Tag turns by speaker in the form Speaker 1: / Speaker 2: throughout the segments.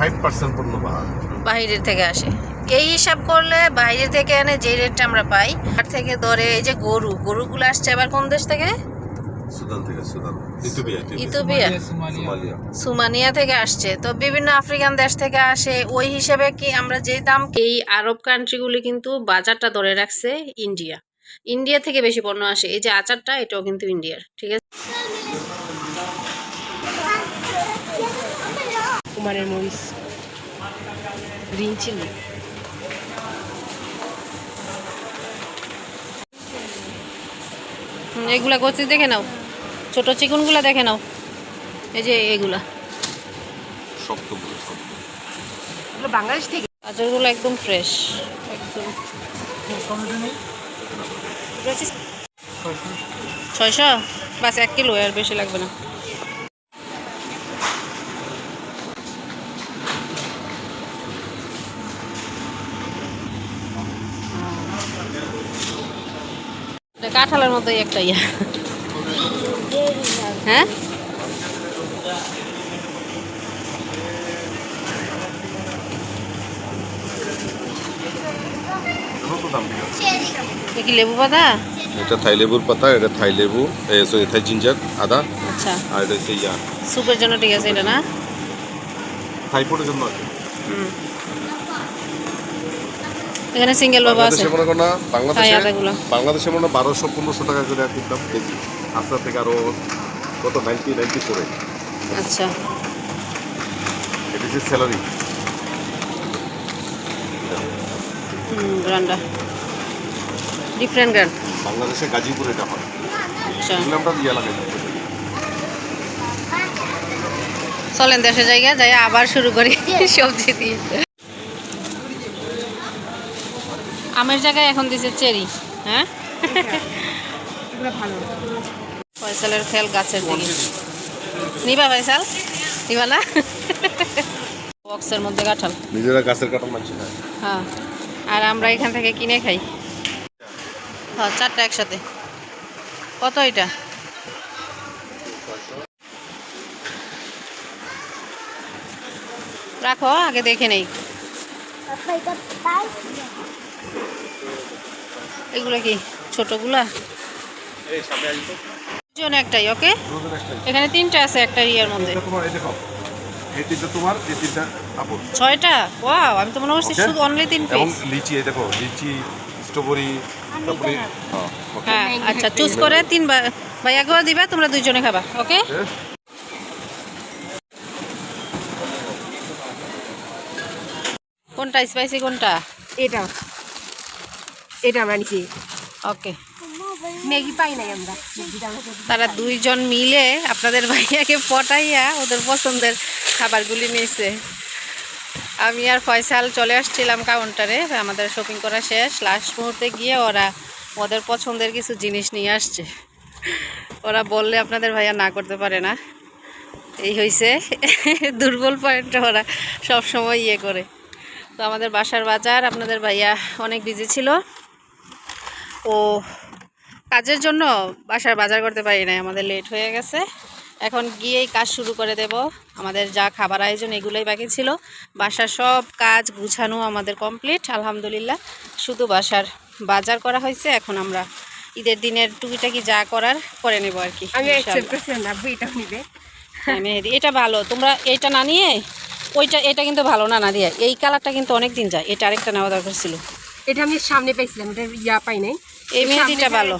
Speaker 1: Five percent পণ্য
Speaker 2: থেকে আসে। এই হিসাব করলে বাইরে থেকে এনে যে রেটটা আমরা পাই তার থেকে ধরে এই যে গরু গরুগুলো আসছে আবার কোন দেশ থেকে?
Speaker 1: সুদান থেকে সুদান। ইথিওপিয়া
Speaker 2: ইথোপিয়া সুমানিয়া থেকে আসছে। তো বিভিন্ন আফ্রিকান দেশ থেকে আসে। ওই হিসেবে কি আমরা যে দাম এই আরব কান্ট্রিগুলি কিন্তু বাজারটা ধরে রাখছে ইন্ডিয়া। ইন্ডিয়া থেকে বেশি পণ্য আসে। এই যে আচারটা এটাও কিন্তু ইন্ডিয়ার। ঠিক আছে?
Speaker 3: কুমারের মরিচ গ্রিন চিলি
Speaker 2: এগুলা গতি দেখে নাও। ছোট চিকুনগুলা দেখে নাও। এই যে এগুলা।
Speaker 3: বাংলাদেশ থেকে।
Speaker 2: গাজরগুলো একদম ফ্রেশ একদম। ছয়শো? বাস এক কিলো আর বেশি লাগবে না। কাঁঠালের মতোই একটা ইয়া। হ্যাঁ? কি লেবু পাতা?
Speaker 1: এটা থাই লেবুর পাতা এটা থাই লেবু সরি থাই জিঞ্জার আদা।
Speaker 2: আচ্ছা।
Speaker 1: আর এটা হচ্ছে ইয়া।
Speaker 2: জন্য ঠিক আছে এটা না?
Speaker 1: থাই পোটের জন্য আছে।
Speaker 2: হুম। এখানে সিঙ্গেল বাবা আছে।
Speaker 1: বাংলাদেশে মনে করো না বাংলাদেশে বাংলাদেশে মনে হয় বারোশো পনেরোশো টাকা করে আর কেজি আস্তে থেকে আরও কত নাইনটি নাইনটি ফোরে
Speaker 2: আচ্ছা।
Speaker 1: এটা হচ্ছে স্যালারি
Speaker 2: গ্রান্ডা ডিফারেন্ট গ্রান্ড
Speaker 1: বাংলাদেশে গাজীপুর এটা হয়।
Speaker 2: আচ্ছা।
Speaker 1: এগুলো আমরা ইয়া লাগাই।
Speaker 2: চলেন দেশের জায়গা যাই আবার শুরু করি সবজি দিয়ে। আমের জায়গায় এখন দিছে চেরি হ্যাঁ?
Speaker 3: এগুলো ভালো।
Speaker 2: ফয়সালের খেয়াল গাছের দিকে। নিবা ফয়সাল? নিবা না? বক্সের মধ্যে কাঁঠাল।
Speaker 1: নিজেরা গাছের কাটা মানছি না।
Speaker 2: হ্যাঁ। আর আমরা এখান থেকে কিনে খাই। হ্যাঁ চারটা একসাথে। কত এটা? রাখো আগে দেখে নেই। এগুলো কি ছোটগুলা? জন একটাই ওকে? এখানে তিনটা আছে একটা ইয়ের মধ্যে।
Speaker 1: এটা তোমার এই দেখো এই তিনটা তোমার এই তিনটা আপন
Speaker 2: ছয়টা? ওয়াও আমি তো মনে করছি শুধু অনলি তিন পিস
Speaker 1: লিচি এই দেখো লিচি স্ট্রবেরি তারপরে হ্যাঁ,
Speaker 2: হ্যাঁ আচ্ছা চুজ করে তিন ভাইয়া করে দিবা তোমরা দুইজনে খাবা ওকে? কোনটা স্পাইসি কোনটা?
Speaker 3: এটা। এটা আমরা নিচ্ছি
Speaker 2: ওকে
Speaker 3: ম্যাগি পাই নাই আমরা।
Speaker 2: তারা দুইজন মিলে আপনাদের ভাইয়াকে পটাইয়া ওদের পছন্দের খাবারগুলি নিয়েছে আমি আর ফয়সাল চলে আসছিলাম কাউন্টারে আমাদের শপিং করা শেষ। লাস্ট মুহূর্তে গিয়ে ওরা ওদের পছন্দের কিছু জিনিস নিয়ে আসছে। ওরা বললে আপনাদের ভাইয়া না করতে পারে না। এই হয়েছে দুর্বল পয়েন্টটা ওরা সব সময় ইয়ে করে। তো আমাদের বাসার বাজার, আপনাদের ভাইয়া অনেক বিজি ছিল। ও কাজের জন্য বাসার বাজার করতে পারি নাই আমাদের লেট হয়ে গেছে। এখন গিয়েই কাজ শুরু করে দেব। আমাদের যা খাবার আয়োজন এগুলোই বাকি ছিল। বাসার সব কাজ গুছানো আমাদের কমপ্লিট আলহামদুলিল্লাহ। শুধু বাসার বাজার করা হয়েছে এখন আমরা ঈদের দিনের টুকিটাকি যা করার করে নেব আর কি হ্যাঁ মেহেদি এটা ভালো। তোমরা এটা না নিয়ে ওইটা এটা কিন্তু ভালো না না দিয়ে এই কালারটা কিন্তু অনেক দিন যায়। এটা আরেকটা নেওয়া দরকার ছিল।
Speaker 3: এটা আমি সামনে পাইছিলাম এটা ইয়া পাই নাই।
Speaker 2: এই মেহেদিটা ভালো।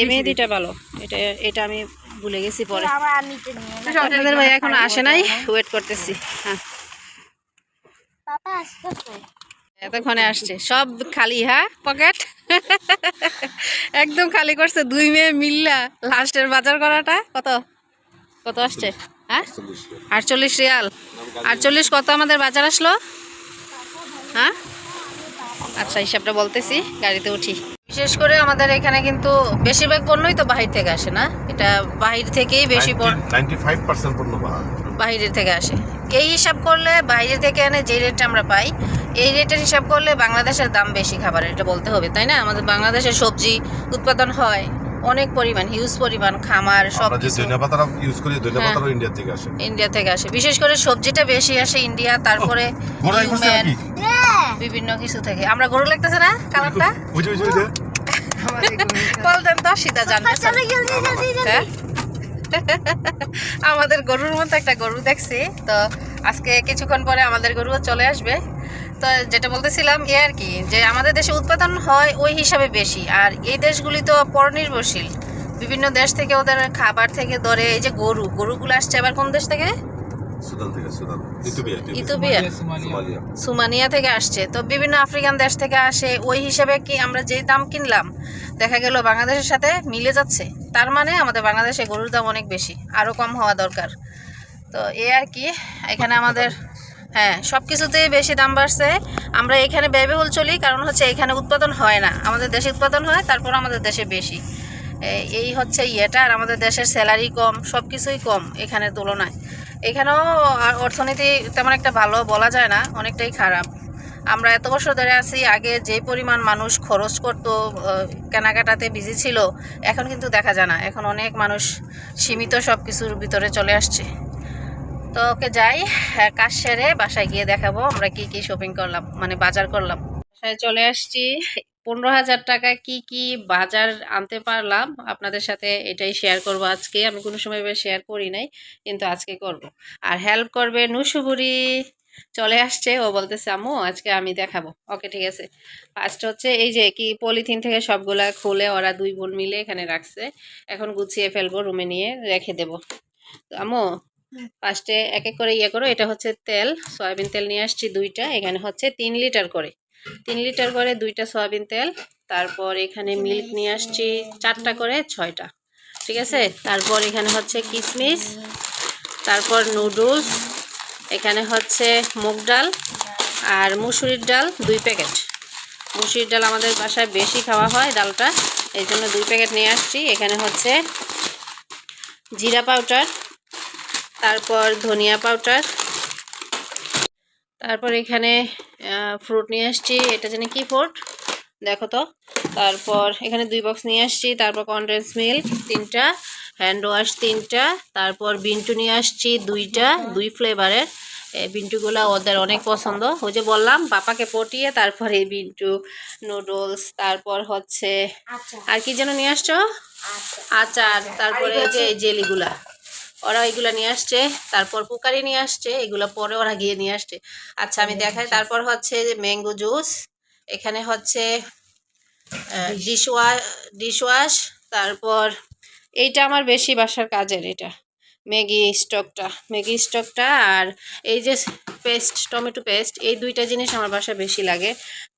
Speaker 2: এই মেহেদিটা ভালো। এটা এটা আমি ভুলে গেছি পরে। আপনাদের ভাই এখন আসে নাই? ওয়েট করতেছি। হ্যাঁ। এতক্ষণে আসছে। সব খালি হ্যাঁ? পকেট একদম খালি করছে। দুই মেয়ে মিল্লা লাস্টের বাজার করাটা। কত? কত আসছে? হ্যাঁ? আটচল্লিশ রিয়াল। আটচল্লিশ কত আমাদের বাজার আসলো? হ্যাঁ? আচ্ছা হিসাবটা বলতেছি। গাড়িতে উঠি। বিশেষ করে আমাদের এখানে কিন্তু বেশিরভাগ পণ্যই তো বাহির থেকে আসে না? এটা বাহির থেকেই বেশি বাহিরের থেকে আসে। এই হিসাব করলে বাইরে থেকে এনে যে রেটটা আমরা পাই এই রেটের হিসাব করলে বাংলাদেশের দাম বেশি খাবারের এটা বলতে হবে তাই না? আমাদের বাংলাদেশের সবজি উৎপাদন হয় অনেক পরিমাণ হিউজ পরিমাণ খামার সব
Speaker 1: যে
Speaker 2: কিছু
Speaker 1: ধনিয়া পাতাটা ইউজ করি ধনিয়া
Speaker 2: হ্যাঁ।
Speaker 1: ইন্ডিয়া থেকে আসে।
Speaker 2: ইন্ডিয়া থেকে আসে। বিশেষ করে সবজিটা বেশি আসে ইন্ডিয়া তারপরে বিভিন্ন কিছু থেকে। আমরা গরু লাগতেছে না কালারটা। বলতেন তো সীতা জানতে হ্যাঁ? আমাদের গরুর মতো একটা গরু দেখছি। তো আজকে কিছুক্ষণ পরে আমাদের গরুও চলে আসবে। তো যেটা বলতেছিলাম এ আর কি যে আমাদের দেশে উৎপাদন হয় ওই হিসাবে বেশি। আর এই দেশগুলি তো পরনির্ভরশীল। বিভিন্ন দেশ থেকে ওদের খাবার থেকে ধরে এই যে গরু গরুগুলো আসছে আবার কোন দেশ থেকে?
Speaker 1: ইথিওপিয়া
Speaker 2: সুমানিয়া থেকে আসছে। তো বিভিন্ন আফ্রিকান দেশ থেকে আসে ওই হিসাবে কি আমরা যেই দাম কিনলাম দেখা গেল বাংলাদেশের সাথে মিলে যাচ্ছে। তার মানে আমাদের বাংলাদেশে গরুর দাম অনেক বেশি আরও কম হওয়া দরকার। তো এ আর কি এখানে আমাদের হ্যাঁ সব কিছুতেই বেশি দাম বাড়ছে। আমরা এখানে ব্যয়বহুল চলি, কারণ হচ্ছে এখানে উৎপাদন হয় না। আমাদের দেশে উৎপাদন হয়, তারপর আমাদের দেশে বেশি। এই- হচ্ছে ইয়েটা, আর আমাদের দেশের স্যালারি কম সব কিছুই কম এখানের তুলনায়। এখানেও অর্থনীতি তেমন একটা ভালো বলা যায় না, অনেকটাই খারাপ। আমরা এত বছর ধরে আছি, আগে যে পরিমাণ মানুষ খরচ করতো কেনাকাটাতে বিজি ছিল, এখন কিন্তু দেখা যায় না। এখন অনেক মানুষ সীমিত সব কিছুর ভিতরে চলে আসছে। তো ওকে যাই কাজ সেরে বাসায় গিয়ে দেখাবো আমরা কি কি শপিং করলাম মানে বাজার করলাম। বাসায় চলে আসছি, পনেরো হাজার টাকা কি কি বাজার আনতে পারলাম, আপনাদের সাথে এটাই শেয়ার করব আজকে। আমি কোনো সময় শেয়ার করি নাই, কিন্তু আজকে করব। আর হেল্প করবে নুসুবুরি। চলে আসছে, ও বলতেছে, আম্মু, আজকে আমি দেখাবো। ওকে, ঠিক আছে। ফার্স্ট হচ্ছে এই যে কি পলিথিন থেকে সবগুলা খুলে ওরা দুই বোন মিলে এখানে রাখছে। এখন গুছিয়ে ফেলব রুমে নিয়ে রেখে দেবো। তো, আম্মু ফার্স্টে এক এক করে ইয়ে করো, এটা হচ্ছে তেল, সয়াবিন তেল নিয়ে আসছি দুইটা, এখানে হচ্ছে তিন লিটার করে। তিন লিটার করে দুইটা সয়াবিন তেল, তারপর এখানে মিল্ক নিয়ে আসছি চারটা করে, ছয়টা, ঠিক আছে? তারপর এখানে হচ্ছে কিশমিশ তারপর নুডলস, এখানে হচ্ছে মুগ ডাল আর মুসুরির ডাল দুই প্যাকেট। মুসুরির ডাল আমাদের বাসায় বেশি খাওয়া হয় ডালটা, এই জন্য দুই প্যাকেট নিয়ে আসছি। এখানে হচ্ছে জিরা পাউডার তারপর ধনিয়া পাউডার। তারপর এখানে ফ্রুট নিয়ে আসছি। এটা জানি কি ফ্রুট দেখো তো। তারপর এখানে দুই বক্স নিয়ে আসছি। তারপর কনডেন্স মিল্ক তিনটা হ্যান্ড ওয়াশ তিনটা তারপর বিন্টু নিয়ে আসছি দুইটা দুই ফ্লেভারের বিন্টুগুলো ওদের অনেক পছন্দ। ওই যে বললাম পাপাকে পটিয়ে তারপর এই বিন্টু নুডলস তারপর হচ্ছে আর কি যেন নিয়ে আসছো? আচার। তারপরে এই যে এই জেলিগুলা। ওরা এগুলা নিয়ে আসছে তারপর পুকারি নিয়ে আসছে এগুলো পরে ওরা গিয়ে নিয়ে আসছে। আচ্ছা আমি দেখাই তারপর হচ্ছে যে ম্যাঙ্গো জুস এখানে হচ্ছে ডিশওয়া ডিশওয়াশ তারপর এইটা আমার বেশি বাসার কাজের এটা ম্যাগি স্টকটা ম্যাগি স্টকটা আর এই যে পেস্ট টমেটো পেস্ট এই দুইটা জিনিস আমার বাসায় বেশি লাগে।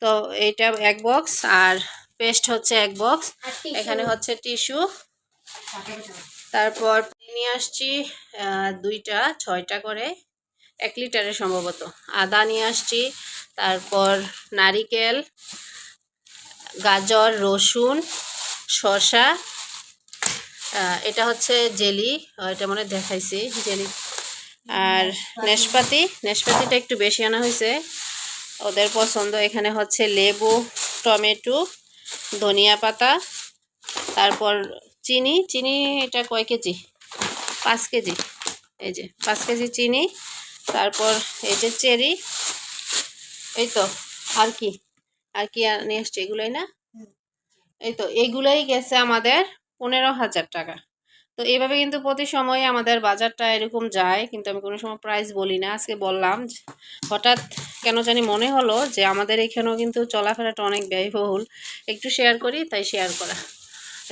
Speaker 2: তো এইটা এক বক্স আর পেস্ট হচ্ছে এক বক্স এখানে হচ্ছে টিস্যু। তারপর নিয়ে আসছি দুইটা ছয়টা করে এক লিটারের সম্ভবত। আদা নিয়ে আসছি তারপর নারিকেল গাজর রসুন শসা এটা হচ্ছে জেলি এটা মনে হয় দেখাইছি জেলি। আর নেশপাতি নেশপাতিটা একটু বেশি আনা হয়েছে। ওদের পছন্দ এখানে হচ্ছে লেবু টমেটো ধনিয়া পাতা তারপর চিনি চিনি এটা কয় কেজি? পাঁচ কেজি। এই যে পাঁচ কেজি চিনি তারপর এই যে চেরি এই তো আর কি আর কি আর নিয়ে আসছে এগুলোই না? এই তো এইগুলোই গেছে আমাদের পনেরো হাজার টাকা। তো এইভাবে কিন্তু প্রতি সময় আমাদের বাজারটা এরকম যায় কিন্তু আমি কোনো সময় প্রাইস বলি না। আজকে বললাম হঠাৎ কেন জানি মনে হলো যে আমাদের এখানেও কিন্তু চলাফেরাটা অনেক ব্যয়বহুল। একটু শেয়ার করি তাই শেয়ার করা।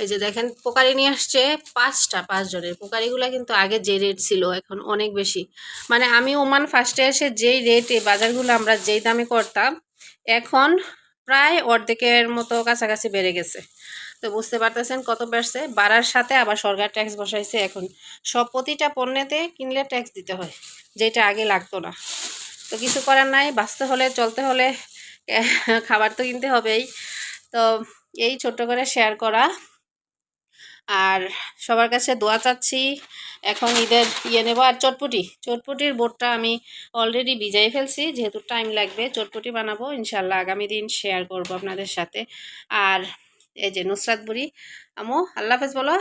Speaker 2: এই যে দেখেন, পোকারি নিয়ে আসছে পাঁচটা, পাঁচ জনের। পোকারিগুলো কিন্তু আগে যে রেট ছিল, এখন অনেক বেশি। মানে আমি ওমান ফার্স্টে এসে যেই রেটে বাজারগুলো আমরা যেই দামে করতাম, এখন প্রায় অর্ধেকের মতো কাছাকাছি বেড়ে গেছে। তো বুঝতে পারতেছেন কত বাড়ছে? বাড়ার সাথে আবার সরকার ট্যাক্স বসাইছে এখন। সব প্রতিটা পণ্যেতে কিনলে ট্যাক্স দিতে হয়, যেটা আগে লাগতো না। তো কিছু করার নাই, বাঁচতে হলে, চলতে হলে খাবার তো কিনতে হবেই। তো এই ছোট্ট করে শেয়ার করা আর সবার কাছে দোয়া চাচ্ছি, এখন ঈদের ইয়ে নেব। আর চটপটি, চটপটির বোর্ডটা আমি অলরেডি ভিজাই ফেলছি, যেহেতু টাইম লাগবে। চটপটি বানাবো ইনশাল্লাহ আগামী দিন শেয়ার করব আপনাদের সাথে। আর এই যে নুসরাত বুড়ি আমু আল্লাহ হাফেজ বলো?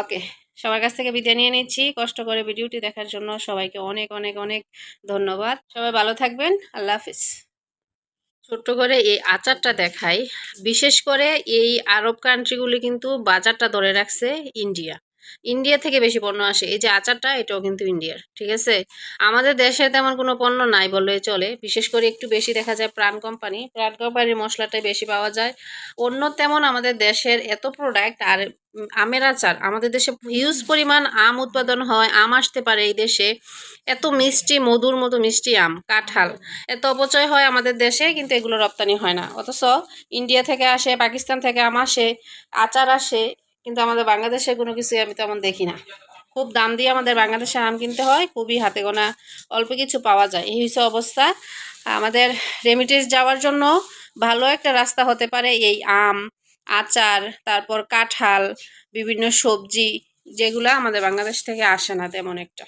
Speaker 2: ওকে সবার কাছ থেকে বিদায় নিয়ে নিচ্ছি। কষ্ট করে ভিডিওটি দেখার জন্য সবাইকে অনেক অনেক অনেক ধন্যবাদ। সবাই ভালো থাকবেন। আল্লাহ হাফেজ। ছোট্ট করে এই আচারটা দেখাই। বিশেষ করে এই আরব কান্ট্রিগুলি কিন্তু বাজারটা ধরে রাখছে ইন্ডিয়া ইন্ডিয়া থেকে বেশি পণ্য আসে। এই যে আচারটা, এটাও কিন্তু ইন্ডিয়ার ঠিক আছে? আমাদের দেশে তেমন কোনো পণ্য নাই বললেই চলে। বিশেষ করে একটু বেশি দেখা যায় প্রাণ কোম্পানি। প্রাণ কোম্পানির মশলাটাই বেশি পাওয়া যায়। অন্য তেমন আমাদের দেশের এত প্রোডাক্ট আর আমের আচার, আমাদের দেশে হিউজ পরিমাণ আম উৎপাদন হয়, আম আসতে পারে এই দেশে। এত মিষ্টি, মধুর মতো মিষ্টি আম, কাঁঠাল। এত অপচয় হয় আমাদের দেশে, কিন্তু এগুলো রপ্তানি হয় না। অথচ ইন্ডিয়া থেকে আসে পাকিস্তান থেকে আম আসে, আচার আসে কিন্তু আমাদের বাংলাদেশে কোনো কিছুই আমি তেমন দেখি না। খুব দাম দিয়ে আমাদের বাংলাদেশে আম কিনতে হয়, খুবই হাতে গোনা অল্প কিছু পাওয়া যায়। এই হচ্ছে অবস্থা। আমাদের রেমিটেন্স যাওয়ার জন্য ভালো একটা রাস্তা হতে পারে এই আম, আচার, তারপর কাঁঠাল, বিভিন্ন সবজি যেগুলো আমাদের বাংলাদেশ থেকে আসে না তেমন একটা।